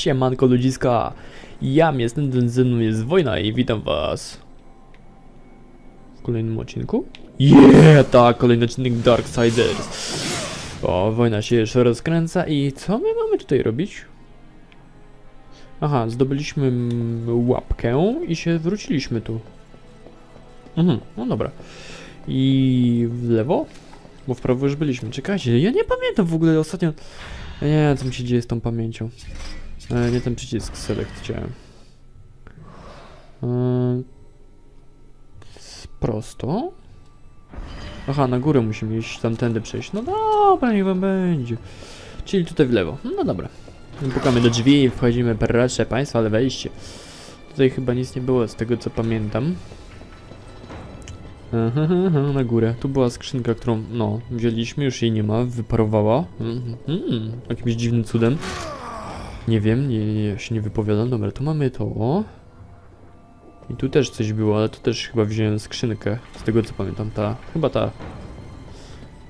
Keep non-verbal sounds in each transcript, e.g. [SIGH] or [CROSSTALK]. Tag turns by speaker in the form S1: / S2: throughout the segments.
S1: Siemanko ludziska, ja jestem, mną jest Wojna i witam was w kolejnym odcinku. Yeah, tak, kolejny odcinek Darksiders. O, Wojna się jeszcze rozkręca i co my mamy tutaj robić? Aha, zdobyliśmy łapkę i się wróciliśmy tu. Mhm, no dobra. I w lewo? Bo w prawo już byliśmy. Czekajcie, ja nie pamiętam w ogóle ostatnio... Nie co mi się dzieje z tą pamięcią. E, nie ten przycisk select chciałem. E, prosto? Aha, na górę musimy iść, tamtędy przejść. No dobra, niech wam będzie. Czyli tutaj w lewo. No dobra. Pukamy do drzwi i wchodzimy, proszę państwa, ale wejście. Tutaj chyba nic nie było z tego co pamiętam. Na górę. Tu była skrzynka, którą, no, wzięliśmy, już jej nie ma, wyparowała. Mhm, jakimś dziwnym cudem. Nie wiem, nie, nie, ja się nie wypowiadam. Dobra, tu mamy to. I tu też coś było, ale tu też chyba wziąłem skrzynkę. Z tego co pamiętam, ta. Chyba ta.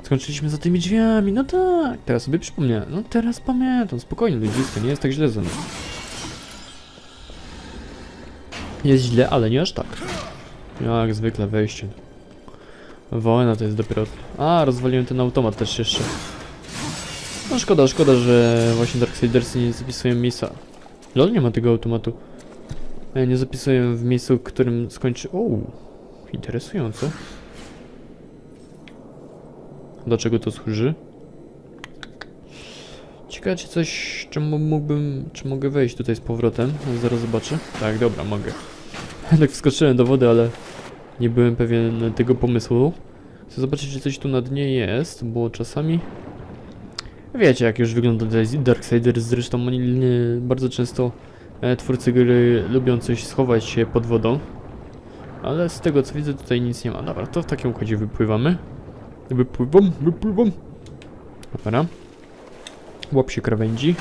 S1: Skończyliśmy za tymi drzwiami, no tak. Teraz sobie przypomniałem. No teraz pamiętam, spokojnie ludziska, nie jest tak źle ze mną. Jest źle, ale nie aż tak. Jak zwykle wejście. Wojna to jest dopiero... A, rozwaliłem ten automat też jeszcze. No szkoda, szkoda, że właśnie Darksidersy nie zapisują miejsca. Lol, nie ma tego automatu. Nie zapisuję w miejscu, w którym skończy... O, interesujące. Do czego to służy? Ciekawe, czy coś, czemu mógłbym, czy mogę wejść tutaj z powrotem? Zaraz zobaczę. Tak, dobra, mogę. tak wskoczyłem do wody, ale nie byłem pewien tego pomysłu. Chcę zobaczyć, czy coś tu na dnie jest, bo czasami... Wiecie, jak już wygląda Darksiders, zresztą bardzo często e, twórcy gry lubią coś schować się pod wodą. Ale z tego co widzę tutaj nic nie ma. Dobra, to w takim układzie wypływamy. Wypływam, wypływam. Dobra. Łap się krawędzi.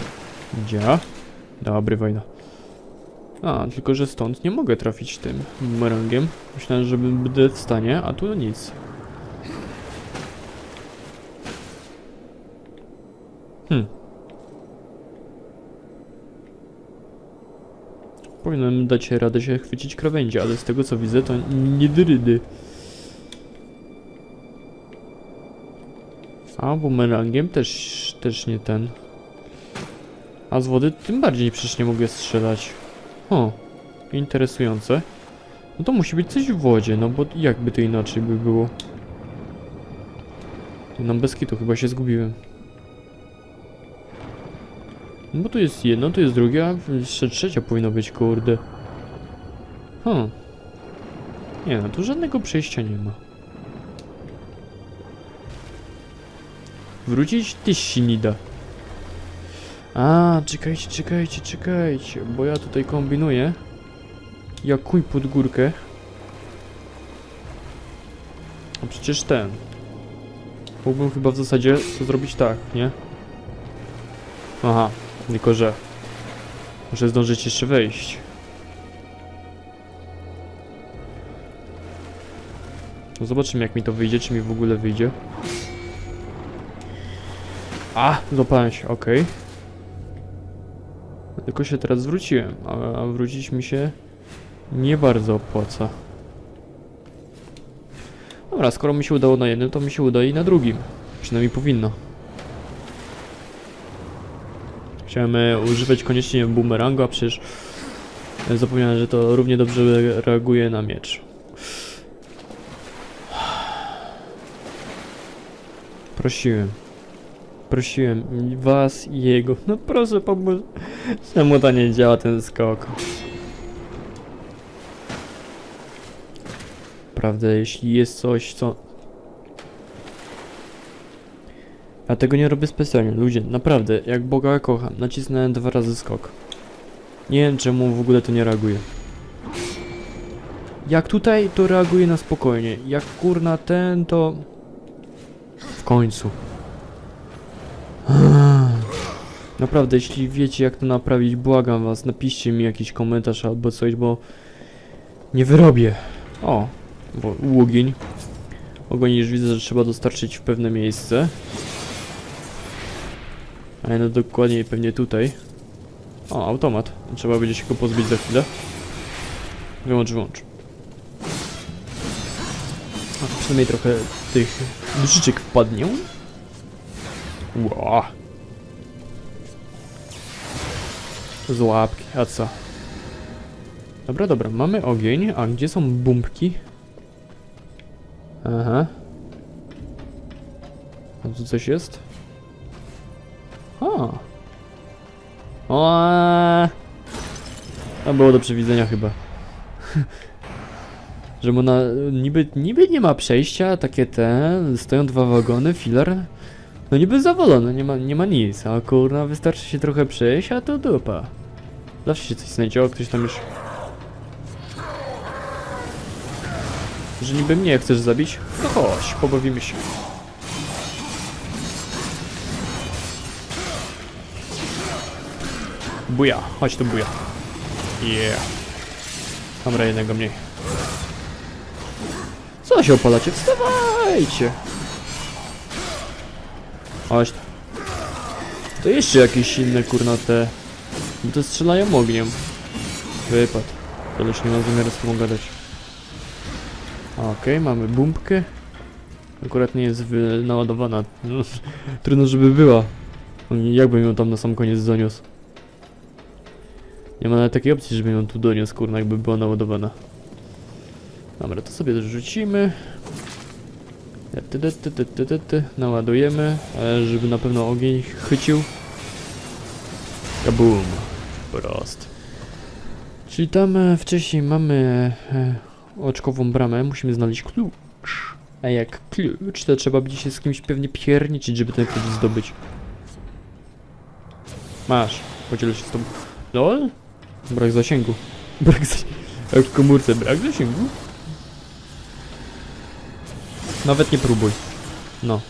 S1: Dzia. Dobry, wojna. A, tylko że stąd nie mogę trafić tym bumerangiem. Myślałem, że będę w stanie, a tu nic. Hmm. Powinienem dać radę się chwycić krawędzi, ale z tego co widzę to nie drydy. A bumerangiem też, też nie ten. A z wody tym bardziej przecież nie mogę strzelać. O, interesujące. No to musi być coś w wodzie, no bo jakby to inaczej by było. No bez kitu chyba się zgubiłem. No bo tu jest jedno, tu jest drugie, a jeszcze trzecia powinno być, kurde. Hmm. Nie no, tu żadnego przejścia nie ma. Wrócić? Ty się nie da. A, czekajcie, czekajcie, czekajcie, bo ja tutaj kombinuję. Ja kuj pod górkę. A przecież ten. Mógłbym chyba w zasadzie to zrobić tak, nie? Aha, tylko że muszę zdążyć jeszcze wejść. No zobaczymy jak mi to wyjdzie, czy mi w ogóle wyjdzie. A, złapałem się, okej. Tylko się teraz zwróciłem, a, a wrócić mi się nie bardzo opłaca. Dobra, skoro mi się udało na jednym, to mi się uda i na drugim. Przynajmniej powinno. Chciałem e, używać koniecznie boomerangu, a przecież e, zapomniałem, że to równie dobrze reaguje na miecz. Prosiłem. Prosiłem was i jego. No proszę pomóż. Czemu to nie działa ten skok? Prawda, jeśli jest coś, co... Ja tego nie robię specjalnie, ludzie, naprawdę, jak Boga kocham, nacisnąłem dwa razy skok. Nie wiem czemu w ogóle to nie reaguje. Jak tutaj, to reaguje na spokojnie. Jak kurna ten, to... W końcu. [SIGHS] Naprawdę, jeśli wiecie jak to naprawić, błagam was, napiszcie mi jakiś komentarz albo coś, bo nie wyrobię. O, bo łogień. Ogoń już widzę, że trzeba dostarczyć w pewne miejsce. No dokładniej pewnie tutaj. O, automat. Trzeba będzie się go pozbyć za chwilę. Wyłącz, wyłącz. A, przynajmniej trochę tych duszyczek wpadnie. Ła. Z łapki, a co? Dobra, dobra, mamy ogień, a gdzie są bumbki? Aha. A tu coś jest? A. O. To było do przewidzenia chyba. [LAUGHS] Że mu niby, niby nie ma przejścia, takie te, stoją dwa wagony, filar. No niby zawalone, nie ma, nie ma nic, a kurna wystarczy się trochę przejść, a to dupa. Zawsze się coś znajdzie, o ktoś tam już... Że niby mnie chcesz zabić? No chodź, pobawimy się. Buja, chodź tu buja. Yeah. Dobra, jednego mniej. Co się opalacie? Wstawajcie! Chodź. To jeszcze jakieś inne kurna te... Bo to strzelają ogniem. Wypad. Już nie ma zamiaru z tobą gadać. Okej, mamy bumbkę. Akurat nie jest naładowana. No, [LAUGHS] trudno, żeby była. Jakbym ją tam na sam koniec doniósł. Nie ma nawet takiej opcji, żeby ją tu doniósł, kurna, jakby była naładowana. Dobra, to sobie ty. Naładujemy, żeby na pewno ogień chycił. Kabum. Prost. Czyli tam e, wcześniej mamy e, oczkową bramę, musimy znaleźć klucz. A jak klucz, to trzeba będzie się z kimś pewnie pierniczyć, żeby ten klucz zdobyć. Masz, podzielę się z tobą. LOL? Brak zasięgu. Brak zasięgu. Jak w komórce, brak zasięgu? Nawet nie próbuj. No.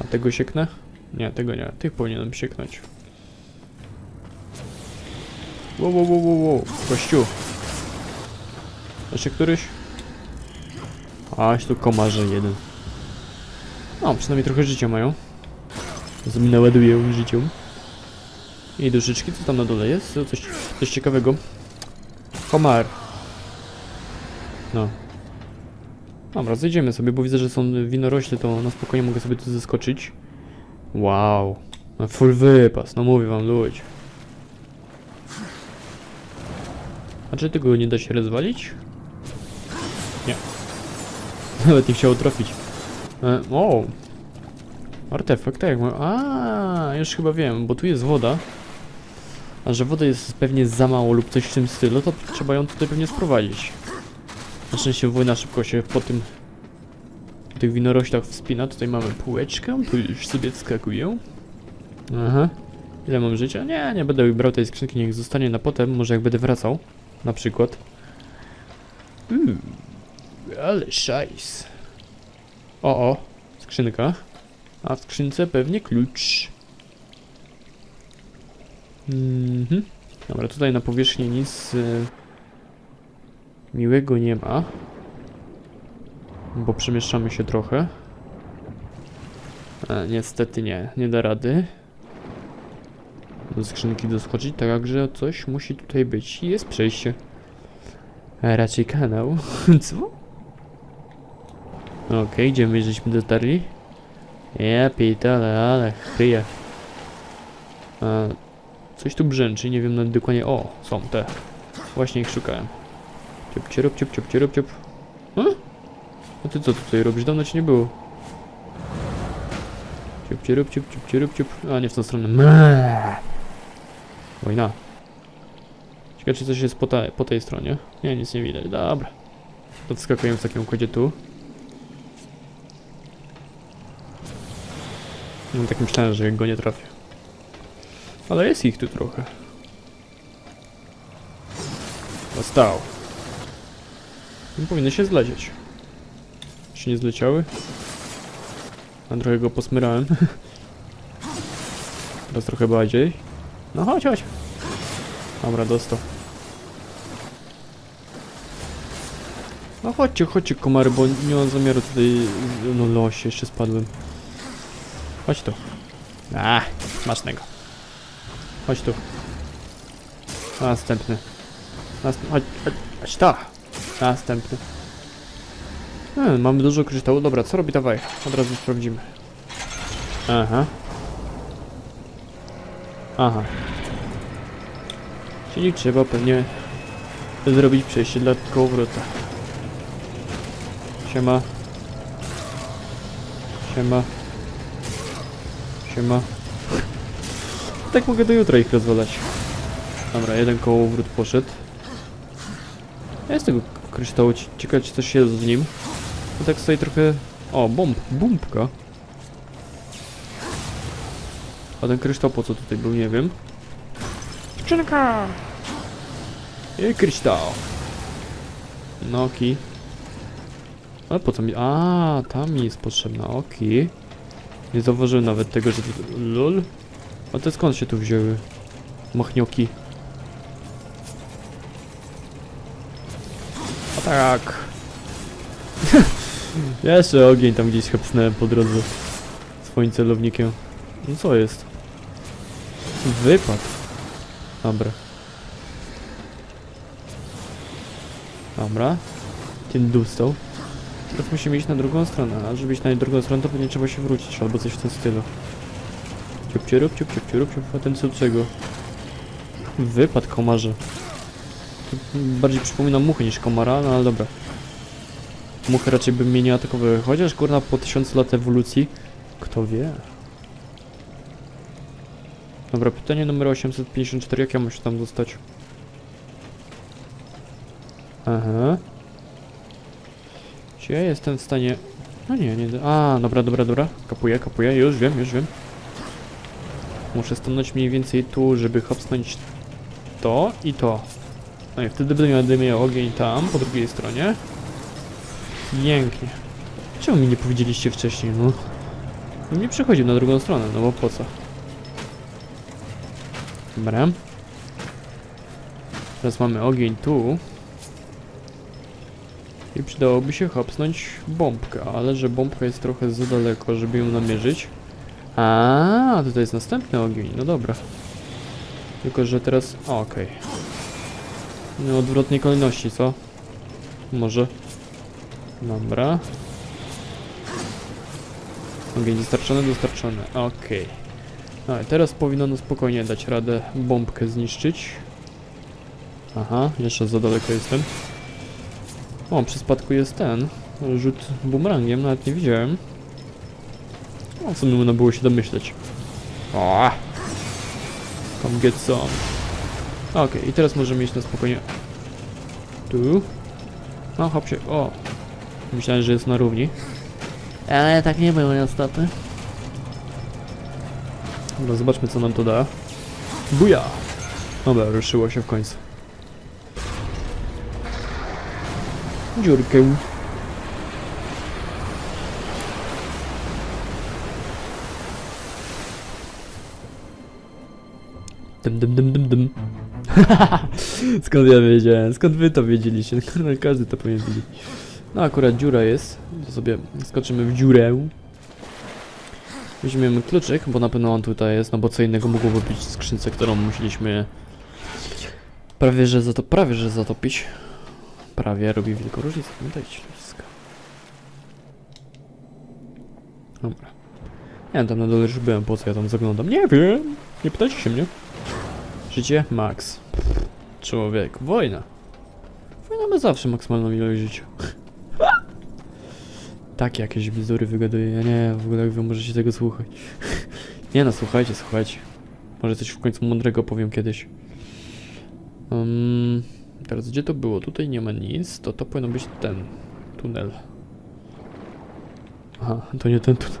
S1: A tego sieknę? Nie, tego nie. Tych powinienem sieknąć. Wow, wow, wow, wow, wow. Kościół. Jeszcze któryś? Aś tu komarze jeden. O, przynajmniej trochę życia mają. Naładuję życiem. I duszyczki, co tam na dole jest? Coś, coś ciekawego. Komar. No. Dobra, zejdziemy sobie, bo widzę, że są winorośle, to na spokojnie mogę sobie tu zeskoczyć. Wow. No full wypas, no mówię wam ludzie. A czy tego nie da się rozwalić? Nie. [LAUGHS] Nawet nie chciało trafić. E, o! Artefakt, tak jak ma... A, już chyba wiem, bo tu jest woda. A że wody jest pewnie za mało lub coś w tym stylu, to trzeba ją tutaj pewnie sprowadzić. Na szczęście wojna szybko się po tym tych winoroślach wspina. Tutaj mamy półeczkę, tu już sobie wskakuję. Aha. Ile mam życia? Nie, nie będę brał tej skrzynki, niech zostanie na potem, może jak będę wracał. Na przykład. Uuu, ale szajs. O, o, skrzynka. A w skrzynce pewnie klucz. Mhm. Dobra, tutaj na powierzchni nic y, miłego nie ma. Bo przemieszczamy się trochę. E, niestety nie, nie da rady. Do skrzynki doskoczyć, także coś musi tutaj być. Jest przejście. A raczej kanał. [LAUGHS] Co? Okej, gdzie my żeśmy dotarli? Ja pitole, ale chryje. A, coś tu brzęczy, nie wiem nawet dokładnie. O, są te. Właśnie ich szukałem. Ciup, ciup, ciup, ciup, ciup, ciup. Hmm? A ty co tutaj robisz? Dawno ci nie było. Ciup, ciup, ciup, ciup, ciup, ciup. A, nie w tą stronę. Mää. Wojna. Ciekawe, czy coś jest po, te, po tej stronie. Nie, nic nie widać. Dobra. To wskakujemy w takim układzie tu. No tak myślałem, że go nie trafię. Ale jest ich tu trochę. Dostał. Nie powinny się zlecieć. Czy nie zleciały? A trochę go posmyrałem. [LAUGHS] Teraz trochę bardziej. No chodź, chodź. Dobra, dostał. No chodźcie, chodźcie komary, bo nie mam zamiaru tutaj... No losie, jeszcze spadłem. Chodź tu. A, smacznego. Chodź tu. Następny. Następny. Chodź, chodź, chodź ta. Następny. Hmm, mamy dużo kryształu. Dobra, co robi dawaj? Od razu sprawdzimy. Aha. Aha. Czyli trzeba pewnie zrobić przejście dla kołowrota. Siema. Siema. Siema. Tak mogę do jutra ich rozwalać. Dobra, jeden kołowrót poszedł. Jest tego kryształu, ci- ciekawe czy coś jest w nim. No tak stoi trochę... O, bomb, bombka. A ten kryształ po co tutaj był, nie wiem. Skrzynka! I kryształ. Noki. Ale po co mi... A, tam mi jest potrzebna, oki. Nie zauważyłem nawet tego, że... to- Lol. A te skąd się tu wzięły? Machnioki. A tak. [LAUGHS] Jeszcze ogień tam gdzieś chepsnąłem po drodze. Swoim celownikiem. No co jest? Wypad. Dobra. Dobra. Ten dostał. Teraz musimy iść na drugą stronę, a żeby iść na drugą stronę to pewnie trzeba się wrócić albo coś w tym stylu. Ciup ciurup, ciup ciup ciurup, ciup, a ten co czego? Wypad komarze. To bardziej przypomina muchy niż komara, no ale dobra. Muchy raczej by mnie nie atakowały, chociaż kurna po tysiąc lat ewolucji, kto wie. Dobra, pytanie numer 854, jak ja muszę tam zostać? Aha. Czy ja jestem w stanie... No nie, nie... A, dobra, dobra, dobra. Kapuję, kapuję, już wiem, już wiem. Muszę stanąć mniej więcej tu, żeby hopsnąć to i to. No i wtedy będę miał ogień tam, po drugiej stronie. Pięknie. Czemu mi nie powiedzieliście wcześniej, no? Bym nie przechodził na drugą stronę, no bo po co? Dobra. Teraz mamy ogień tu. I przydałoby się hopsnąć bombkę, ale że bombka jest trochę za daleko, żeby ją namierzyć. A, tutaj jest następny ogień, no dobra. Tylko, że teraz... Okej. No, odwrotnej kolejności, co? Może. Dobra. Ogień dostarczony, dostarczony. Okej. No i teraz powinno no spokojnie dać radę bombkę zniszczyć. Aha, jeszcze za daleko jestem. O, przy spadku jest ten. Rzut bumerangiem, nawet nie widziałem. O, w sumie można było się domyśleć. O! Come get some. Okej, i teraz możemy iść na spokojnie. Tu. No, hop się. O! Myślałem, że jest na równi. Ale tak nie było niestety. Dobra, zobaczmy co nam to da. Buja! Dobra, ruszyło się w końcu. Dziurkę. Dym, dym, dym, dym, dym. [LAUGHS] Skąd ja wiedziałem? Skąd wy to wiedzieliście? [LAUGHS] Każdy to powinien wiedzieć. No akurat dziura jest, to sobie skoczymy w dziurę. Weźmiemy kluczyk, bo na pewno on tutaj jest, no bo co innego mogłoby być w skrzynce, którą musieliśmy prawie że za to prawie że zatopić. Prawie robi wielką różnicę, pamiętajcie. Dobra. Wiem, tam na dole już byłem, po co ja tam zaglądam? Nie wiem! Nie pytajcie się mnie. Życie? Max. Człowiek. Wojna. Wojna ma zawsze maksymalną ilość życia. [LAUGHS] Tak jakieś bzdury wygaduję. Ja nie, w ogóle jak wy możecie tego słuchać. [LAUGHS] nie no, słuchajcie, słuchajcie. Może coś w końcu mądrego powiem kiedyś. Um, teraz gdzie to było? Tutaj nie ma nic, to to powinno być ten tunel. Aha, to nie ten tunel.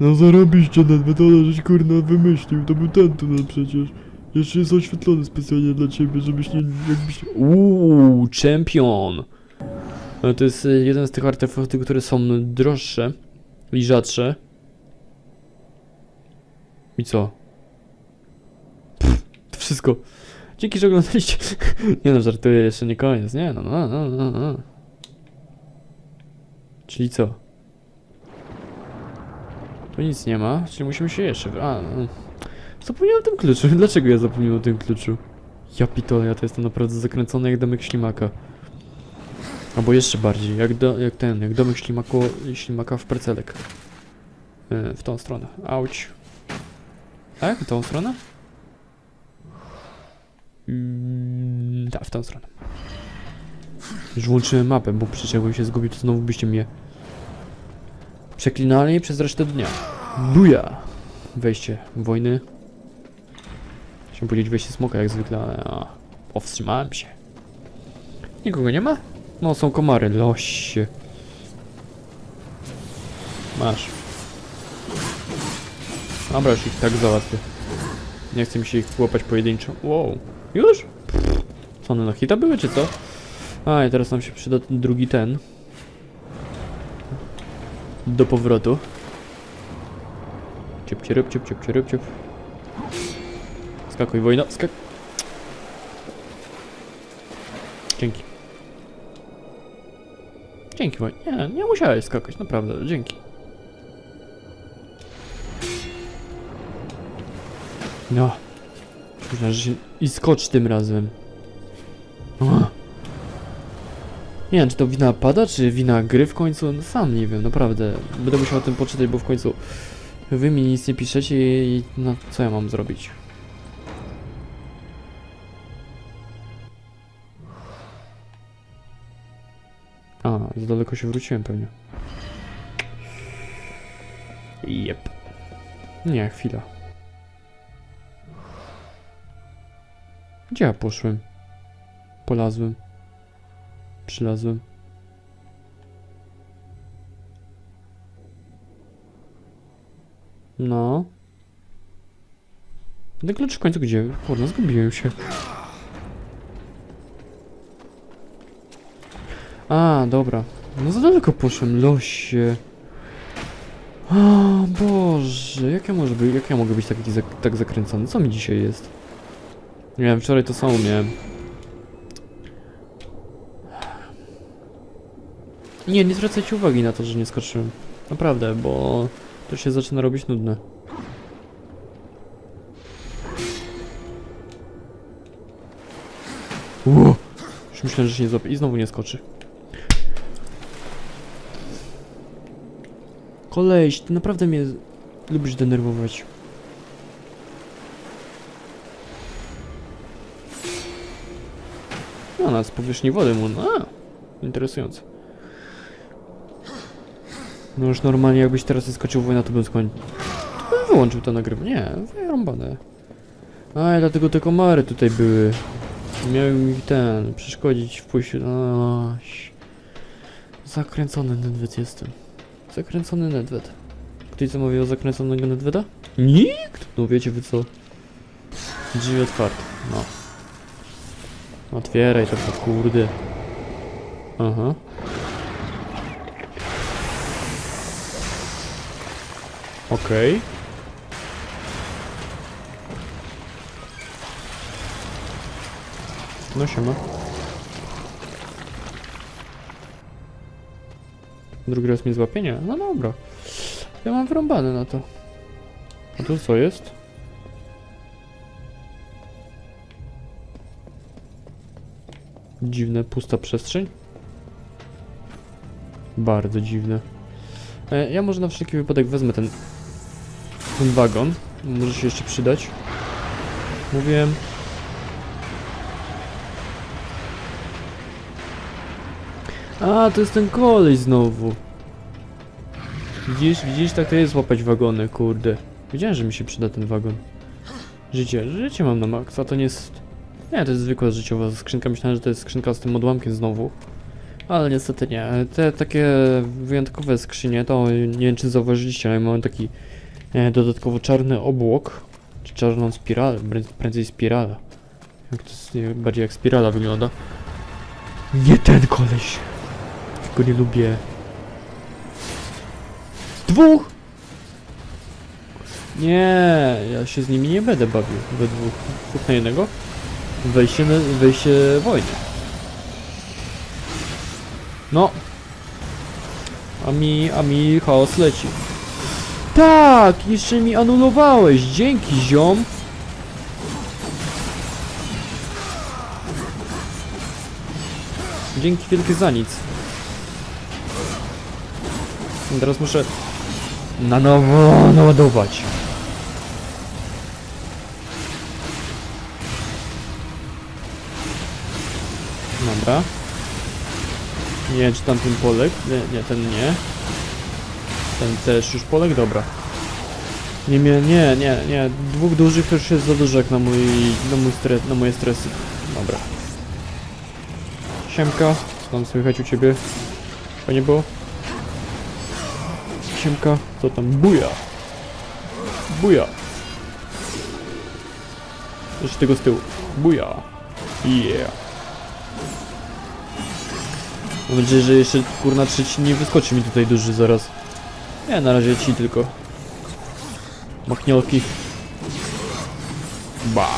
S2: No zarobiście na metodę, żeś kurna wymyślił, to był ten tunel przecież. Jeszcze jest oświetlony specjalnie dla ciebie, żebyś nie, jakbyś...
S1: Uuu, champion! No to jest y, jeden z tych artefaktów, które są droższe i rzadsze. I co? Pff, to wszystko. Dzięki, że oglądaliście. [LAUGHS] nie no, żartuję, jeszcze nie koniec. Nie no, no, no, no, no. Czyli co? Tu nic nie ma, czyli musimy się jeszcze... A, no. Zapomniałem o tym kluczu. [LAUGHS] Dlaczego ja zapomniałem o tym kluczu? Ja pitole, ja to jestem naprawdę zakręcony jak domek ślimaka. Albo jeszcze bardziej, jak, do, jak ten, jak domek ślimako, ślimaka w percelek. Yy, w tą stronę. Auć. Tak? W tą stronę? Mm, tak, w tą stronę. Już włączyłem mapę, bo przecież jakbym się zgubił, to znowu byście mnie przeklinali przez resztę dnia. Buja! Wejście wojny. Chciałem powiedzieć wejście smoka jak zwykle, ale a, powstrzymałem się. Nikogo nie ma? No, są komary, losie. Masz. Dobra, już ich tak załatwię. Nie chcę mi się ich łapać pojedynczo. Wow. Już? Pff, Co one na hita były, czy co? A, i teraz nam się przyda ten drugi ten. Do powrotu. Ciep, cierup, ciep, ciep, cierup, ciep. Skakuj, wojna, skak... Dzięki. Dzięki, wojna. Nie, nie musiałeś skakać, naprawdę, dzięki. No. Myślałem, że się... I skocz tym razem. O. Nie wiem, czy to wina pada, czy wina gry w końcu? No, sam nie wiem, naprawdę. Będę musiał o tym poczytać, bo w końcu wy mi nic nie piszecie i no, co ja mam zrobić? Za daleko się wróciłem pewnie. Jep. Nie, chwila. Gdzie ja poszłem? Polazłem. Przylazłem. No. Ten klucz w końcu gdzie? Kurna, zgubiłem się. Dobra. No za daleko poszłem, losie. O Boże, jak ja, może być, jak ja mogę być taki zak tak zakręcony? Co mi dzisiaj jest? Nie wiem, wczoraj to samo miałem. Nie, nie zwracajcie uwagi na to, że nie skoczyłem. Naprawdę, bo to się zaczyna robić nudne. Ło! Już myślałem, że się nie złapie i znowu nie skoczy. Koleś, ty naprawdę mnie lubisz denerwować. No, nad z powierzchni wody mu, a, interesujące. No już normalnie jakbyś teraz zeskoczył w wojnę, to bym skoń... To bym wyłączył to nagrywanie. Nie, wyrąbane. A, dlatego te komary tutaj były. Miały mi ten, przeszkodzić w pójściu... Zakręcony Nedwet jestem. Zakręcony Nedwet. Ktoś zamówił zakręconego Nedweda? Nikt! No wiecie wy co? Drzwi otwarte, no. Otwieraj to, to kurde. Aha. Okej. No siema. Drugi raz mnie złapienie? No dobra. Ja mam wrąbane na to. A tu co jest? Dziwne, pusta przestrzeń. Bardzo dziwne. E, ja może na wszelki wypadek wezmę ten, ten wagon. Może się jeszcze przydać. Mówiłem. A, to jest ten kolej znowu. Widzisz, widzisz, tak to jest łapać wagony, kurde. Wiedziałem, że mi się przyda ten wagon. Życie, życie mam na maksa, to nie jest... Nie, to jest zwykła życiowa skrzynka, myślałem, że to jest skrzynka z tym odłamkiem znowu. Ale niestety nie. Te takie wyjątkowe skrzynie, to nie wiem czy zauważyliście, ale mamy taki e, dodatkowo czarny obłok, czy czarną spiralę, prę- prędzej spirala. Jak to jest, bardziej jak spirala wygląda. Nie ten koleś! Go nie lubię. Dwóch! Nie, ja się z nimi nie będę bawił we dwóch. Dwóch na jednego. Wejście, wejście wojny. No. A mi, a mi chaos leci. Tak, jeszcze mi anulowałeś. Dzięki, ziom. Dzięki wielkie za nic. Teraz muszę na nowo naładować. Dobra. Nie wiem, czy tamten Polek. Nie, nie, ten nie. Ten też już Polek, dobra. Nie, nie, nie, nie, nie. Dwóch dużych to już jest za dużo jak na mój, na mój stres, na moje stresy. Dobra. Siemka, co tam słychać u ciebie? Panie było? Siemka, co tam? Buja! Buja! Jeszcze tego z tyłu. Buja! Yeah! Mam nadzieję, że jeszcze kurna trzeci nie wyskoczy mi tutaj duży zaraz. Nie, na razie ci tylko. Machniolki. Ba.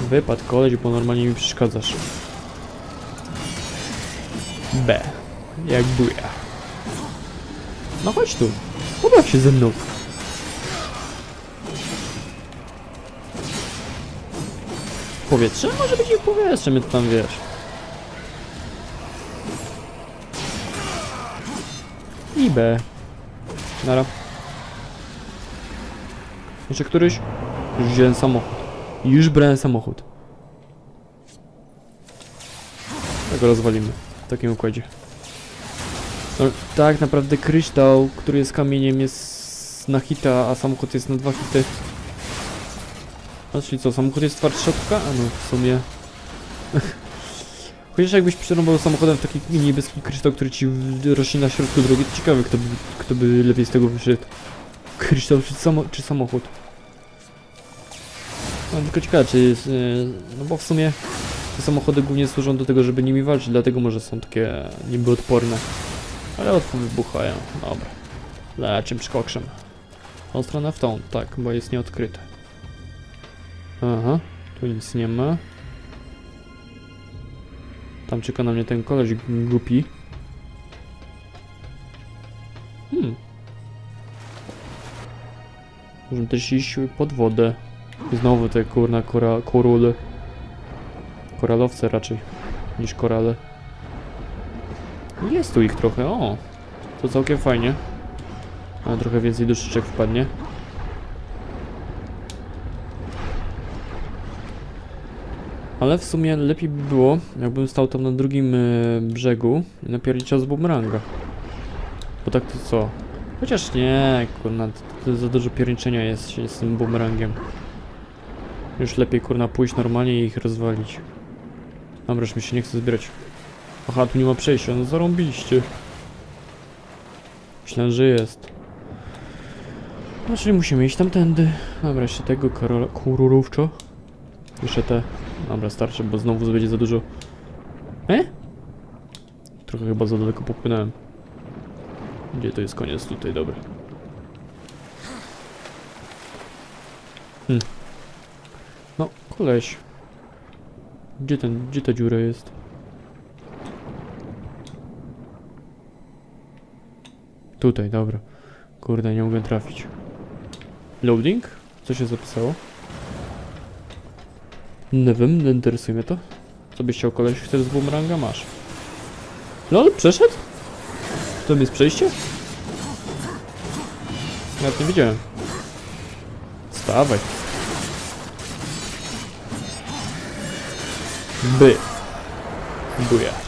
S1: Wypad koleś, bo normalnie mi przeszkadzasz. B. Jak buja. No chodź tu. Pobaw się ze mną. Powietrze? Może być i powietrze, my tam wiesz. I B. Nara. Jeszcze któryś? Już wziąłem samochód. Już brałem samochód. Tego rozwalimy. W takim układzie. No, tak naprawdę kryształ, który jest kamieniem jest na hita, a samochód jest na dwa hity. A czyli co, samochód jest twardszy od A no w sumie. [LAUGHS] Chociaż jakbyś przerąbał samochodem w taki niebieski kryształ, który ci rośnie na środku drogi, to ciekawe kto by, kto by lepiej z tego wyszedł. Kryształ czy, samo, czy samochód? No tylko ciekawe czy jest, yy, no bo w sumie te samochody głównie służą do tego, żeby nimi walczyć, dlatego może są takie niby odporne. Ale łatwo wybuchają. Dobra. Leczym przykokszem. Tą stronę w tą, tak, bo jest nieodkryte. Aha, tu nic nie ma. Tam czeka na mnie ten koleś głupi. Hmm. Możemy też iść pod wodę. I znowu te kurna kora, korule. Koralowce raczej niż korale. Jest tu ich trochę, o. To całkiem fajnie. Ale trochę więcej duszyczek wpadnie. Ale w sumie lepiej by było, jakbym stał tam na drugim e, brzegu i napierdział z bumeranga. Bo tak to co? Chociaż nie, kurna, to, to za dużo pierniczenia jest z tym bumerangiem. Już lepiej kurna pójść normalnie i ich rozwalić. Dobra, już mi się nie chce zbierać. Aha, tu nie ma przejścia, no zarąbiście. Myślałem, że jest. No, czyli musimy iść tamtędy. Dobra, jeszcze tego karola- kururówczo. Jeszcze te. Dobra, starczy, bo znowu będzie za dużo. E? Trochę chyba za daleko popłynąłem. Gdzie to jest koniec? Tutaj, dobra. Hmm. No, koleś. Gdzie ten, gdzie ta dziura jest? Tutaj, dobra. Kurde, nie mogę trafić. Loading? Co się zapisało? Nie wiem, nie interesuje mnie to. Co byś chciał koleś? Chcesz z boomeranga? Masz. Lol, przeszedł? To jest przejście? Nawet nie widziałem. Stawaj. By. Buja.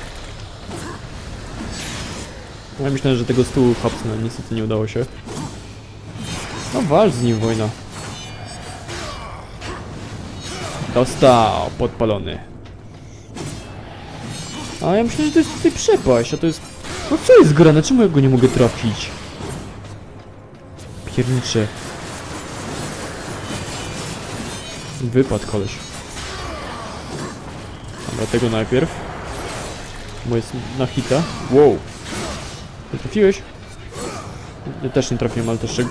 S1: Ja myślałem, że tego z tyłu niestety nie udało się. No walcz z nim, wojna. Dostał, podpalony. A ja myślę, że to jest tutaj przepaść, a to jest... No co jest grane? Czemu ja go nie mogę trafić? Piernicze. Wypad koleś. Dobra, tego najpierw. Bo jest na hita. Wow. Nie trafiłeś? Ja też nie trafiłem, ale też czego...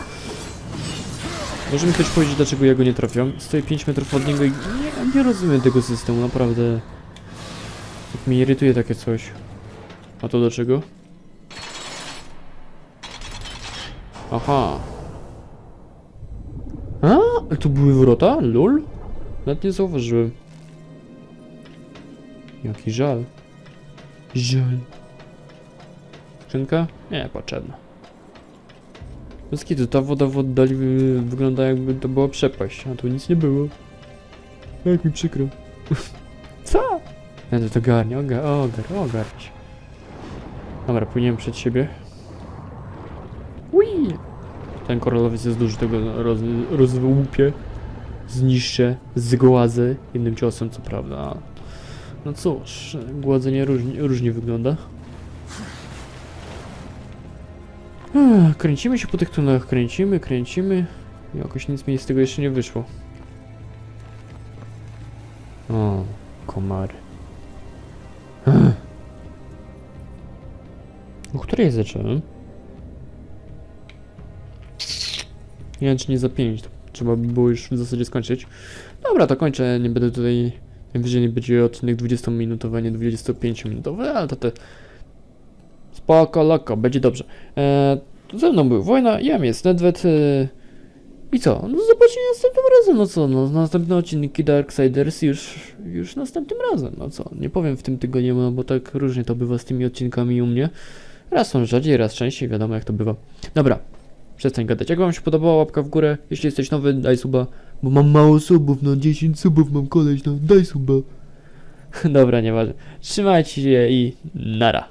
S1: Może mi ktoś powiedzieć, dlaczego ja go nie trafiam? Stoję 5 metrów od niego i nie, nie rozumiem tego systemu, naprawdę. Tak mnie irytuje takie coś. A to dlaczego? Aha. A, ale tu były wrota? Lol? Nawet nie zauważyłem. Jaki żal. Żal. Skrzynka? Nie, potrzebna. Bez kiedy ta woda w oddali wy- wygląda jakby to była przepaść, a tu nic nie było. Jak mi przykro. [LAUGHS] Co? Ja to ogarnie, ogar, ogar, się. Dobra, płyniemy przed siebie. Ui! Ten koralowiec jest duży, tego roz, rozłupię, zniszczę, zgładzę jednym ciosem, co prawda. No cóż, gładzenie różnie, różnie wygląda. Ech, kręcimy się po tych tunelach, kręcimy, kręcimy. Jakoś nic mi z tego jeszcze nie wyszło. O, komary. Ech. O której zacząłem? Nie wiem, czy nie za 5. Trzeba by było już w zasadzie skończyć. Dobra, to kończę. Nie będę tutaj. Najwyżej nie będzie odcinek 20-minutowy, a nie 25-minutowy, ale to te. Spoko, loko, będzie dobrze. Eee, ze mną był Wojna, ja jest Nedwet. Eee, I co? No zobaczcie następnym razem, no co? No, następne odcinki Darksiders już, już następnym razem, no co? Nie powiem w tym tygodniu, no bo tak różnie to bywa z tymi odcinkami u mnie. Raz są rzadziej, raz częściej, wiadomo jak to bywa. Dobra, przestań gadać. Jak wam się podobała, łapka w górę. Jeśli jesteś nowy, daj suba.
S2: Bo mam mało subów, no 10 subów mam koleś, no daj suba. [LAUGHS]
S1: Dobra, nieważne. Trzymajcie się i nara.